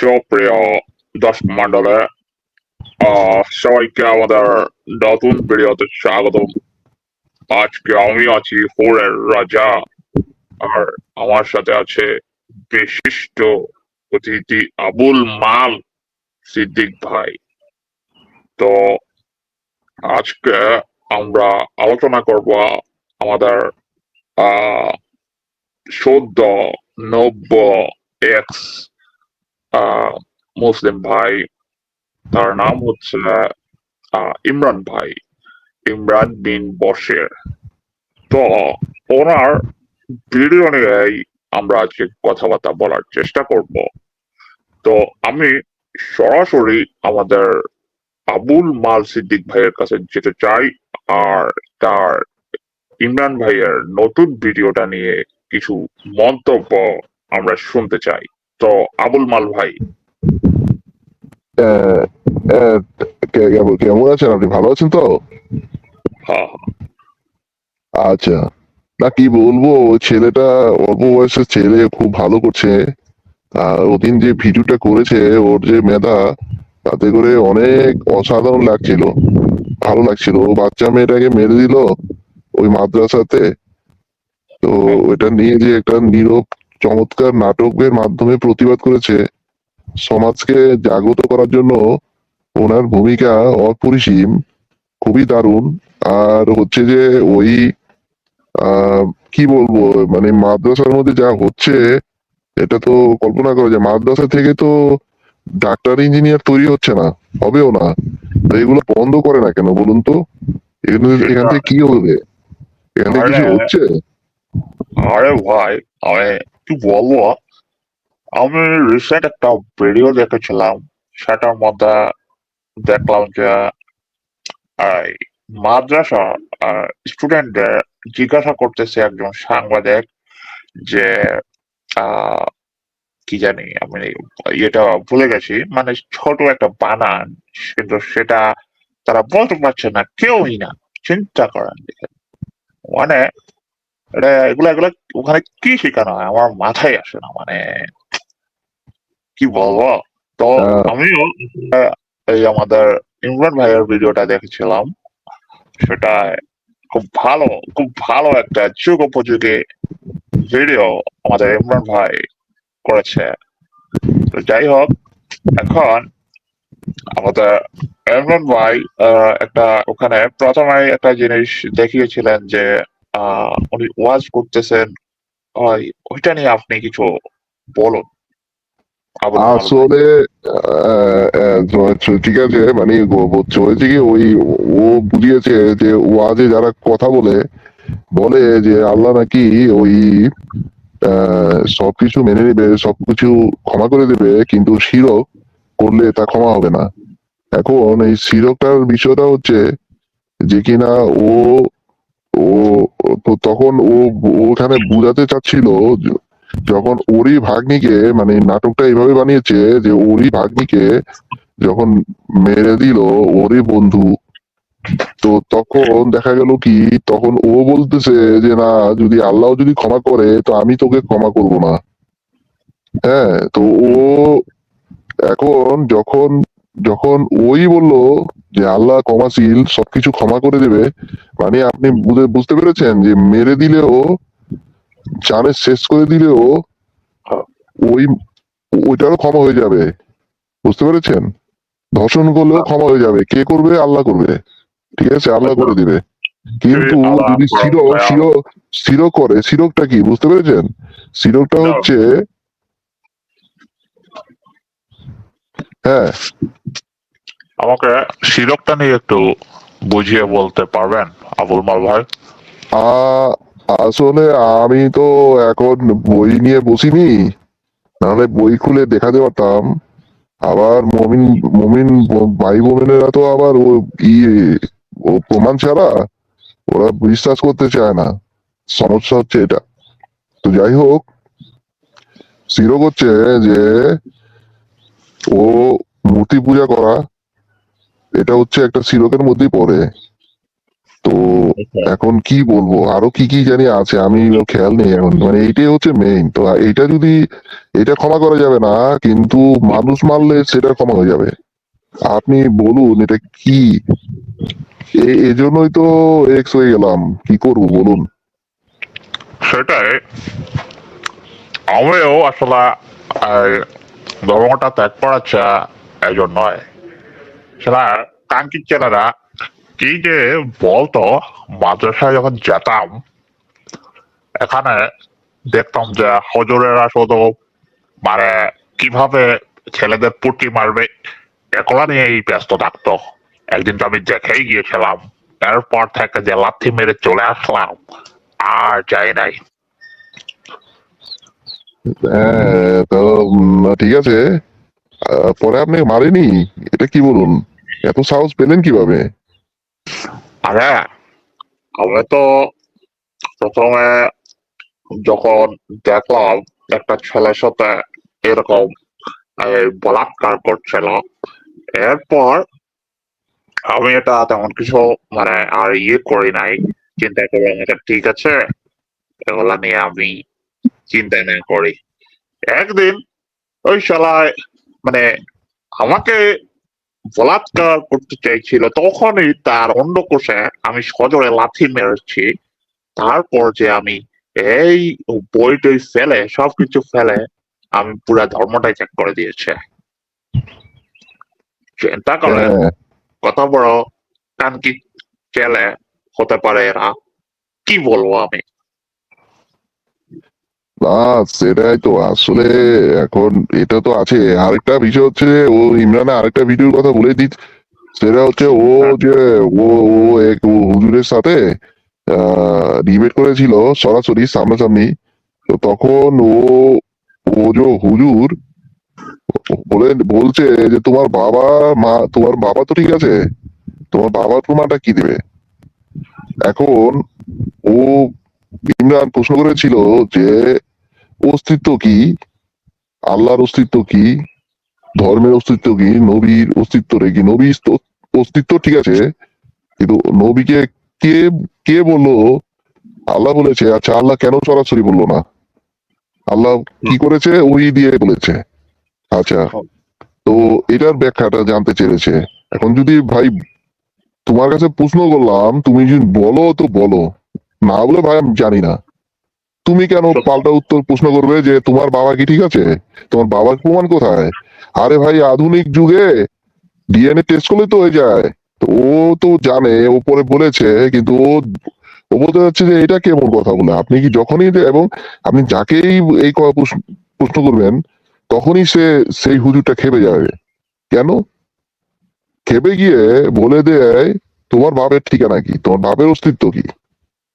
সুপ্রিয় দর্শক মন্ডলে সবাইকে আমাদের নতুন ভিডিওতে স্বাগত আজকে আমি আছি হোরের রাজা, আর আমার সাথে আছে বিশিষ্ট অতিথি আবুল মাল সিদ্দিক ভাই। তো আজকে আমরা আলোচনা করব আমাদের, আহ সদ্য নব্য এক্স আহ, মুসলিম ভাই তার নাম হচ্ছে আহ, ইমরান ভাই। ইমরান বিন বশের। তো ওনার ভিডিও নিয়েই আমরা আজকে কথাবার্তা বলার চেষ্টা করব। তো আমি সরাসরি আমাদের আবুল মাল সিদ্দিক ভাইয়ের কাছে যেতে চাই আর তার ইমরান ভাইয়ের নতুন ভিডিওটা নিয়ে কিছু মন্তব্য আমরা শুনতে চাই। তো আবুল মাল ভাই। কেমন কেমন আছেন আপনি? ভালো আছেন তো? হ্যাঁ হ্যাঁ। আচ্ছা। না কি বলব? ছেলেটা অল্প বয়সের ছেলে খুব ভালো করছে। আর ওদিন যে ভিডিওটা করেছে ওর যে মেধা তাতে করে অনেক অসাধারণ লাগছিল। ভালো লাগছিল। ও বাচ্চা মেয়েটাকে মেরে দিল ওই মাদ্রাসাতে। তো ওটা নিয়ে যে একটা নীরব চমৎকার নাটকের মাধ্যমে প্রতিবাদ করেছে। সমাজকে জাগ্রত করার জন্য ওনার ভূমিকা অপরিসীম খুবই দারুণ। আর হচ্ছে যে ওই কি বলব মানে মাদ্রাসার মধ্যে যা হচ্ছে এটা তো কল্পনা করা যায়। মাদ্রাসা থেকে তো ডাক্তার ইঞ্জিনিয়ার তৈরি হচ্ছে না হবেও না। তো এগুলো বন্ধ করে না কেন বলুন তো? এখানে এখান থেকে কি হবে? এখান থেকে কিছু হচ্ছে? আরে ভাই আমি কি বলব আমি রিসেন্ট একটা ভিডিও দেখেছিলাম। সেটার মধ্যে দেখলাম যে মাদ্রাসা স্টুডেন্টদের জিজ্ঞাসা করতেছে একজন সাংবাদিক যে কি জানি আমি এটা ভুলে গেছি। মানে ছোট একটা বানান, কিন্তু সেটা তারা বলতে পারছে না, কেউই না, চিন্তা করেন মানে এটা এগুলো এগুলো ওখানে কি শেখানো হয়? আমার মাথায় আসে না মানে কি বলব? তো আমিও এই আমাদের ইমরান ভাইয়ের ভিডিওটা দেখেছিলাম। সেটা খুব ভালো খুব ভালো একটা যুগ উপযোগী ভিডিও আমাদের ইমরান ভাই করেছে। তো যাই হোক এখন আমাদের ইমরান ভাই আহ, একটা ওখানে প্রথমে একটা জিনিস দেখিয়েছিলেন যে আহ, উনি ওয়াজ করতেছেন। ওই ওইটা নিয়ে আপনি কিছু বলুন। আসলে ঠিক আছে মানে হয়েছে কি ওই ও বুঝিয়েছে যে ওয়াজে যারা কথা বলে বলে যে আল্লাহ নাকি ওই সবকিছু মেনে নেবে সবকিছু ক্ষমা করে দেবে কিন্তু শিরক করলে তা ক্ষমা হবে না। এখন এই শিরকটার বিষয়টা হচ্ছে যে কিনা ও ও, তো তখন ও ওখানে বুঝাতে চাচ্ছিল যখন ওরই ভাগ্নিকে মানে নাটকটা এইভাবে বানিয়েছে যে, ওরই ভাগ্নিকে যখন মেরে দিল ওরই বন্ধু, তো তখন দেখা গেল কি, তখন ও বলতেছে যে, না, যদি আল্লাহ যদি ক্ষমা করে, তো আমি তোকে ক্ষমা করব না। হ্যাঁ তো ও এখন যখন যখন ওই বলল যে আল্লাহ ক্ষমাশীল সবকিছু ক্ষমা করে দেবে মানে আপনি বুঝে- বুঝতে পেরেছেন যে মেরে দিলেও জানে শেষ করে দিলেও ওই ওইটারও ক্ষমা হয়ে যাবে। বুঝতে পেরেছেন? ধর্ষণ করলেও ক্ষমা হয়ে যাবে। কে করবে? আল্লাহ করবে। ঠিক আছে? আল্লাহ করে দিবে। কিন্তু যদি শিরক শিরক করে শিরকটা কি? বুঝতে পেরেছেন? শিরকটা হচ্ছে হ্যাঁ। আমাকে শিরকটা নিয়ে একটু বুঝিয়ে বলতে পারবেন আবুল মাল ভাই? আসলে আমি তো এখন বই নিয়ে বসিনি নাহলে বই খুলে দেখাতে পারতাম। আবার মমিন মমিন ভাই বোনেরা তো আবার ও ইয়ে ও প্রমাণ ছাড়া ওরা বিশ্বাস করতে চায় না। সমস্যা হচ্ছে এটা। তো যাই হোক শিরক হচ্ছে যে ও মূর্তি পূজা করা এটা হচ্ছে একটা শিরকের মধ্যেই পড়ে। তো তো এখন কি বলব? আরও কি কি জানি আছে আমি খেয়াল নেই এখন। মানে এইটাই হচ্ছে মেইন তো এইটা যদি এটা ক্ষমা করা যাবে না কিন্তু মানুষ মারলে সেটা ক্ষমা হয়ে যাবে। আপনি বলুন এটা কি? এজন্যই তো এক্স হয়ে গেলাম। কি করব বলুন। সেটাই। আমিও আসলে ধর্মটা ত্যাগ করাচ্ছে এই নয়। সেটা কাঙ্কির ছেলেরা, কি যে বলতো, মাদ্রাসায় যখন যেতাম, এখানে দেখতাম যে হজরেরা শুধু মানে কীভাবে ছেলেদের পুটি মারবে, এগুলা নিয়েই ব্যস্ত থাকতো। একদিন তো আমি দেখেই গিয়েছিলাম, এরপর থেকে যে লাথি মেরে চলে আসলাম, আর যাই নাই। হ্যাঁ তো উম, ঠিক আছে। আহ, পরে আপনি মারেনি এটা কি বলুন? এত সাহস পেলেন কীভাবে? আরে আমি তো প্রথমে যখন দেখলাম একটা ছেলের সাথে এরকম এই বলাৎকার করছিল এরপর আমি এটা তেমন কিছু মানে আর ইয়ে করি নাই চিন্তা করলাম এটা ঠিক আছে এগুলা নিয়ে আমি চিন্তা না করি একদিন ওই শালায় মানে আমাকে বলাৎকার করতে চাইছিল তখনই তার অন্য কোষে আমি সজোরে লাথি মেরেছি। তারপর যে আমি এই বই টই ফেলে সবকিছু ফেলে আমি পুরা ধর্মটাই ত্যাগ করে দিয়েছে। চিন্তা করে হ্যাঁ। কত বড় কানকি ছেলে হতে পারে এরা। কি বলব আমি? না সেটাই তো। আসলে এখন এটা তো আছে। আরেকটা বিষয় হচ্ছে যে, ও ইমরানে আরেকটা ভিডিওর কথা বলে দিত সেটা হচ্ছে ও যে, ও ও এক হুজুরের সাথে ডিবেট করেছিল সরাসরি, সামনাসামনি। তো তখন ও ও যে হুজুর, বলে, বলছে যে, তোমার বাবা, মা, তোমার বাবা তো ঠিক আছে। তোমার বাবার প্রমাণটা কি দেবে? এখন ও ইমরান প্রশ্ন করেছিল যে অস্তিত্ব কি? আল্লাহর অস্তিত্ব কি? ধর্মের অস্তিত্ব কি? নবীর অস্তিত্ব রে কি? নবীর অস্তিত্ব ঠিক আছে কিন্তু নবীকে কে কে বলল? আল্লাহ বলেছে আচ্ছা আল্লাহ কেন সরাসরি বলল না? আল্লাহ কি করেছে? ওই দিয়ে বলেছে। আচ্ছা তো এটার ব্যাখ্যাটা জানতে চেয়েছে। এখন যদি ভাই তোমার কাছে প্রশ্ন করলাম তুমি যদি বলো তো বলো। না বলে ভাই আমি জানি না। তুমি কেন পাল্টা উত্তর প্রশ্ন করবে যে তোমার বাবা কি ঠিক আছে? তোমার বাবার প্রমাণ কোথায়? আরে ভাই আধুনিক যুগে ডিএনএ টেস্ট করলে তো হয়ে যায়। তো ও তো জানে ওপরে বলেছে কিন্তু ও ও বলতে যাচ্ছে যে এটা কেমন কথা বলে? আপনি কি যখনই এবং আপনি যাকেই এই প্রশ্ন করবেন তখনই সে সেই হুজুরটা খেপে যাবে। কেন? খেপে গিয়ে বলে দেয় তোমার বাপের ঠিকানা কি? তোমার বাপের অস্তিত্ব কি?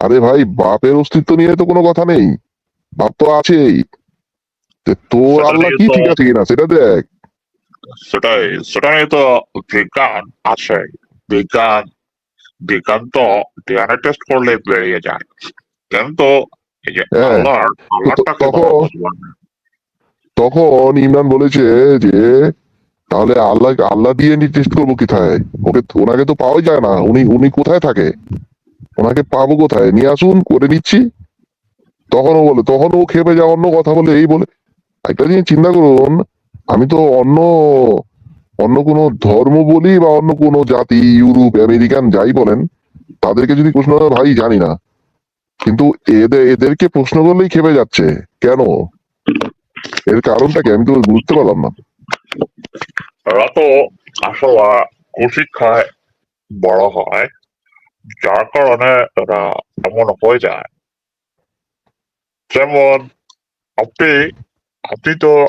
আরে ভাই বাপের অস্তিত্ব নিয়ে তো কোনো কথা নেই। বাপ তো আছেই। তোর আল্লাহ কি ঠিক আছে কিনা সেটা দেখ। সেটাই সেটা নিয়ে তো বিজ্ঞান আছে। বিজ্ঞান বিজ্ঞান তো ডিএনএ টেস্ট করলে বেরিয়ে যায়। কিন্তু হ্যাঁ, তখন- ইমরান বলেছে যে তাহলে আল্লাহ আল্লাহ দিয়ে টেস্ট করব কোথায়? ওকে ওনাকে তো পাওয়াই যায় না। উনি উনি কোথায় থাকে? ওনাকে পাবো কোথায়? নিয়ে আসুন, করে দিচ্ছি ও বলে তখন ও খেপে যা অন্য কথা বলে, এই বলে। একটা জিনিস চিন্তা করুন, আমি তো অন্য অন্য কোনো ধর্ম বলি বা অন্য কোনো জাতি, ইউরোপ, আমেরিকান যাই বলেন, তাদেরকে যদি প্রশ্ন করে ভাই, জানি না। কিন্তু এদের এদেরকে প্রশ্ন করলেই খেপে যাচ্ছে। কেন? এর কারণটা কি? আমি তো বুঝতে পারলাম না। তো আসলে কুশিক্ষায় বড় হয়। যার কারণে এরা এমন হয়ে যায়। যেমন আপনি আপনি তো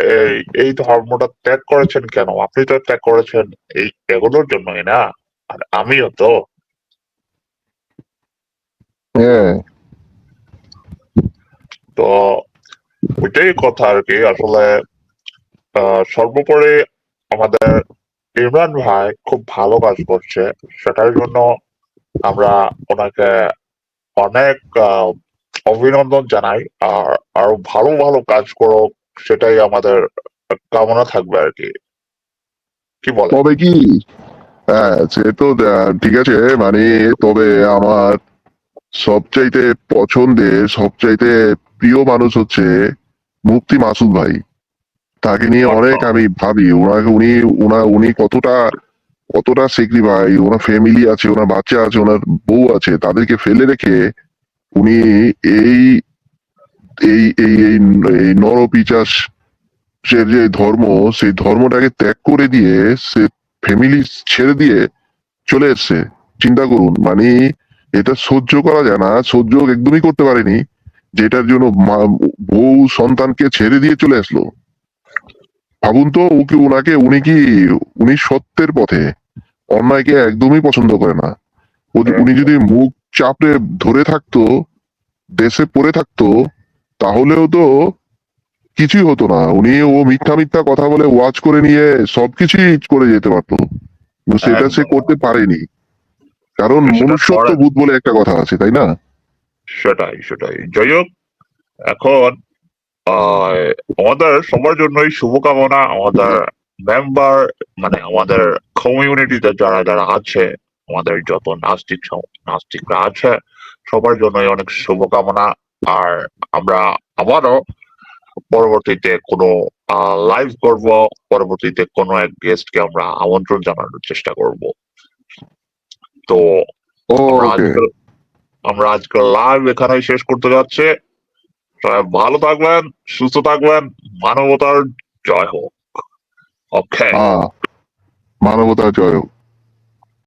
এই এই ধর্মটা ত্যাগ করেছেন কেন? আপনি তো ত্যাগ করেছেন এই এগুলোর জন্যই না? আর আমিও তো। হ্যাঁ। তো ওইটাই কথা আর কি। আসলে আহ, সর্বোপরি আমাদের ইমরান ভাই খুব ভালো কাজ করছে। সেটার জন্য আমরা ওনাকে অনেক অভিনন্দন জানাই। আর আরও ভালো ভালো কাজ করো সেটাই আমাদের কামনা থাকবে আর কি। কি বলে তবে কি? হ্যাঁ সে তো ঠিক আছে। মানে তবে আমার সবচাইতে পছন্দের সবচাইতে প্রিয় মানুষ হচ্ছে মুফতি মাসুদ ভাই। তাকে নিয়ে অনেক আমি ভাবি। ওনাকে উনি উনা উনি কতটা কতটা সেক্রিফাই ওনার ফ্যামিলি আছে, ওনার বাচ্চা আছে, ওনার বউ আছে, তাদেরকে ফেলে রেখে উনি এই এই এই এই নরপিচাস যে যে ধর্ম, সেই ধর্মটাকে ত্যাগ করে দিয়ে সে ফ্যামিলি ছেড়ে দিয়ে চলে এসছে। চিন্তা করুন মানে এটা সহ্য করা যায় না, সহ্য একদমই করতে পারেনি যেটার জন্য বউ সন্তানকে ছেড়ে দিয়ে চলে আসলো। ভাবুন তো ওকে ওনাকে উনি কি, উনি সত্যের পথে অন্যায়কে একদমই পছন্দ করে না। উনি যদি মুখ চাপড়ে ধরে থাকতো দেশে পড়ে থাকতো তাহলেও তো কিছুই হতো না। উনি ও মিথ্যা মিথ্যা কথা বলে ওয়াচ করে নিয়ে সবকিছুই করে যেতে পারতো। সেটা সে করতে পারেনি। কারণ মনুষ্যত্ব বোধ বলে একটা কথা আছে তাই না? সেটাই সেটাই। যাই হোক এখন আহ, আমাদের সবার জন্যই শুভকামনা আমাদের মেম্বার মানে আমাদের কমিউনিটিতে যারা যারা আছে আমাদের যত নাস্তিক নাস্তিকরা আছে সবার জন্যই অনেক শুভকামনা। আর আমরা আবারও পরবর্তীতে কোনো লাইভ করব পরবর্তীতে কোনো এক গেস্টকে আমরা আমন্ত্রণ জানানোর চেষ্টা করব। তো আমরা আজকে লাইভ এখানে শেষ করতে যাচ্ছে। ভালো থাকবেন সুস্থ থাকবেন মানবতার জয় হোক। ওকে মানবতা জয় হোক